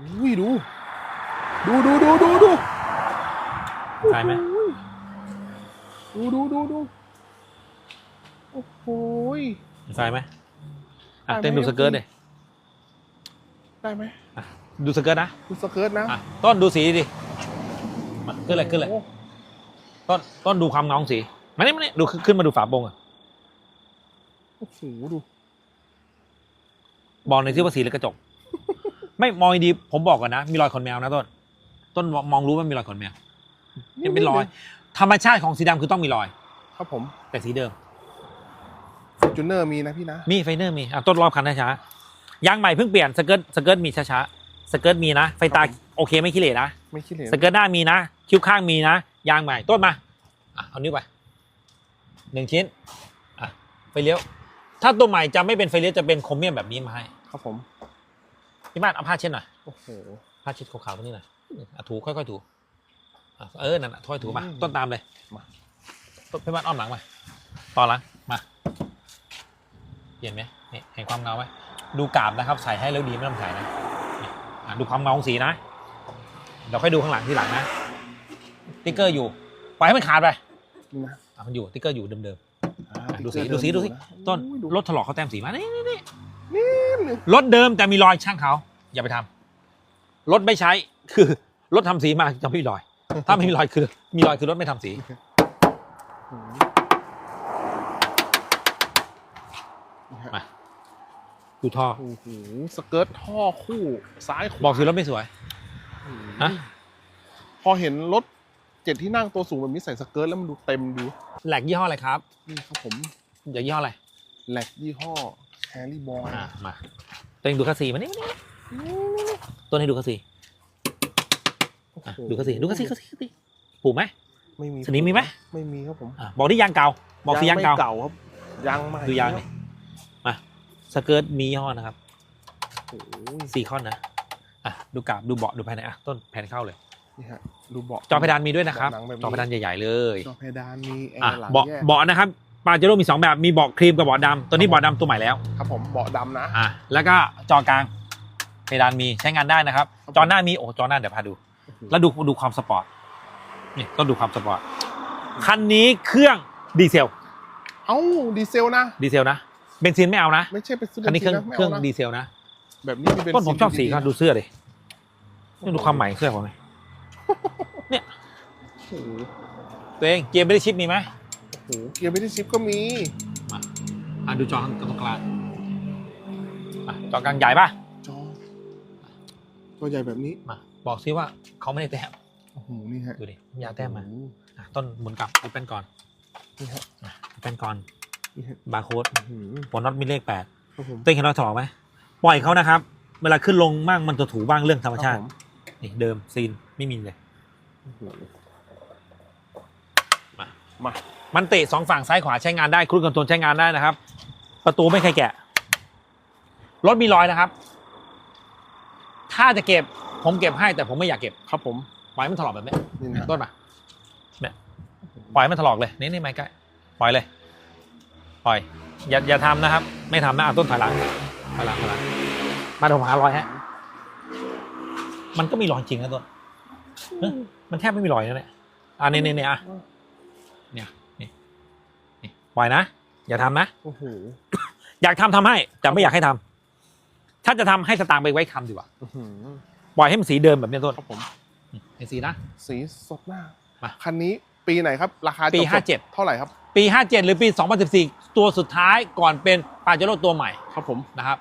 อุ้ยดู ดูดูดูดูดูใช่ไหมดูดูดูดูโอ้โหยใช่ไหมอะได้ไหมเต้นดูสเกิร์ตเลยได้ไหมดูสเกิร์ตนะ ดูสเกิร์ตนะอะต้นดูสีดิมาขึ้นเลยขึ้นเลยโอ้ต้นต้นดูความเงาของสีมานี่มานี่ดูขึ้นขึ้นมาดูฝาโปรงอะโอ้โหดูบอกในอยที่ว่าสีหรือกระจก ไม่มองดีๆผมบอกก่อนนะ มีรอยขนแมวนะต้น ต้นมองรู้ว่ามีรอยขนแมวยังเป็นรอย ธรรมชาติของสีดำคือต้องมีรอย ครับผมแต่สีเดิม จูเนอร์มีนะพี่นะ มีไฟเนอร์มีอะต้นรอบคันช้าๆยางใหม่เพิ่งเปลี่ยนสเกิร์ตสเกิร์ตมีช้าๆสเกิร์ตมีนะ ไฟตาครับผมโอเคไม่ขี้เหร่นะไม่คิดเลยสเกิร์ตหน้ามีนะ คิ้วข้างมีนะ ยางใหม่ต้นมาอะเอานิ้วไปหนึ่งชิ้นอะไฟเลี้ยว ถ้าตัวใหม่จะไม่เป็นไฟเลี้ยวจะเป็นโครเมียมแบบนี้มาให้ ครับผม พี่บ้านเอาผ้าเช็ดหน่อยโอ้โหผ้าเช็ดขาวๆตรงนี้หน่อยอะถูค่อยๆถูอะเออนั่นน่ะค่อยถูมาอืมต้นตามเลยมาต้นพี่บ้านอ้อมหลังมาต่อหลังมาเห็นไหมนี่เห็นความเงาไหมดูกาบนะครับ ใส่ให้แล้วดีไม่ต้องใส่นะนี่อะดูความเงาของสีนะเดี๋ยวค่อยดูข้างหลังทีหลังนะติ๊กเกอร์อยู่ปล่อยให้มันขาดไปนี่นะอะมันอยู่ติ๊กเกอร์อยู่เดิมอ่าๆอะดูสีติ๊กเกอร์ดูสีดูสีเมอยู่ะต้นอุ้ยดูรถถลอกเขาแต้มสีมานี่นี่ นี่นี่นี่รถเดิมแต่มีรอยช่างเขาอย่าไปทำรถไม่ใช้คือรถทำสีมาจะไม่มีรอย ถ้าไม่มีรอยคือ มีรอยคือรถไม่ทำสีโอ้โหนี่ฮะมา ดูท่อ โอ้โหสเกิร์ตท่อคู่ซ้ายขวาบอกสีรถไม่สวยฮะพอเห็นรถเจ็ดที่นั่งตัวสูงแบบนี้ใส่สเกิร์ตแล้วมันดูเต็มดูแหลกยี่ห้ออะไรครับ นี่ครับผม อย่ายี่ห้ออะไร แหลกยี่ห้อ แฮร์รี่บอยอ่ามาตัวเองดูคัสซีมานี่มานี่ต้นให้ดูคัสซีอะดูคัสซีดูคัสซีคัสซีคัสซีผูกไหมไม่มีสนิมมีไหมไม่มีครับผมอะบอกที่ยางเก่า บอกสียางไม่เก่าเก่าครับยางใหม่ดูยางนี่มาสเกิร์ตมียี่ห้อนะครับโอ้โหซีคอนนะอะดูกราบดูเบาะดูภายในอะต้นแผ่นเข้าเลยนี่ฮะดูเบาะจอเพดานมีด้วยนะครับเบาะหนังแบบนี้จอเพดานใหญ่ๆเลยจอเพดานมีแออะร์หลังเบาะแยกเบาะนะครับ ปาเจโร่มีสองแบบ มีเบาะครีมกับเบาะดำตัวนี้เบาะดำตัวใหม่แล้วครับผมเบาะดำนะอะแล้วก็จอกลางเพดานมีใช้งานได้นะครับครับ จอหน้ามีโอ้จอหน้าเดี๋ยวพาดู แล้วดูดูความสปอร์ตนี่ต้องดูความสปอร์ตคันนี้เครื่องดีเซล เอ้าดีเซลนะดีเซลนะเบนซินไม่เอานะไม่ใช่เป็นซื้อคันนี้เครื่องบซิะไม่เครื่องานะดีเซลนะแบบนี้มีเป็นต้นผมชอบสีๆเขาดูเสื้อเลยนี่ดูความใหม่ของเสื้อผมไหมโอ้โหตัวเองเกียร์ไม่ได้ชิปมีไหม โอ้โหเกียร์ไม่ได้ชิปก็มีมาอะดูจอตรงกลางอะจอกลางใหญ่ป่ะ จอตัวใหญ่แบบนี้มา บอกซิว่าเขาไม่ได้แต้มโอ้โหนี่ฮะดูดิยาแต้มมาโอ้โหอะต้นหมุนกลับดูแป้นก่อนนี่ฮะอะดูแป้นก่อนนี่ฮะบาร์โค้ดอื้อหือหัวน็อตมีเลขแปดครับผมเต้นเห็นรอยถลอกไหมปล่อยเขานะครับ เวลาขึ้นลงบ้างมันจะถูบ้างเรื่องธรรมชาติ ครับผนี่เดิมซีนไม่มีเลย โอ้โหมา มา มันเตะสองฝั่งซ้ายขวาใช้งานได้ครูดคอนโทรลใช้งานได้นะครับ ประตูไม่เคยแกะ รถมีรอยนะครับ ถ้าจะเก็บผมเก็บให้แต่ผมไม่อยากเก็บครับผมปล่อยให้มันถลอกแบบนี้นี่นะต้นมาเนี่ยปล่อยให้มันถลอกเลยนี่นี่ไม่ใกล้ปล่อยเลย ปล่อย อย่าอย่าทำนะครับ ไม่ทำนะอะต้นถอยหลังถอยหลังถอยหลังมาเดี๋ยวผมหารอยฮะมันก็มีรอยจริงนะต้นเอ้ยมันแทบไม่มีรอยนะเนี่ยอะนี่นี่นี่อะเนี่ยนี่นี่ ปล่อยนะ อย่าทำนะ โอ้โห อยากทำทำให้ แต่ไม่อยากให้ทำถ้าจะทำให้สตางค์ไปไว้คำดีกว่าอื้อหือปล่อยให้มันสีเดิมแบบนี้ต้นครับผมเห็นสีนะ สีสดมากมาคันนี้ปีไหนครับ ราคาปีจบห้าเจ็ดเท่าไหร่ครับ ปี57หรือปี2014ตัวสุดท้ายก่อนเป็นปาเจโร่ตัวใหม่ ครับผมนะครับ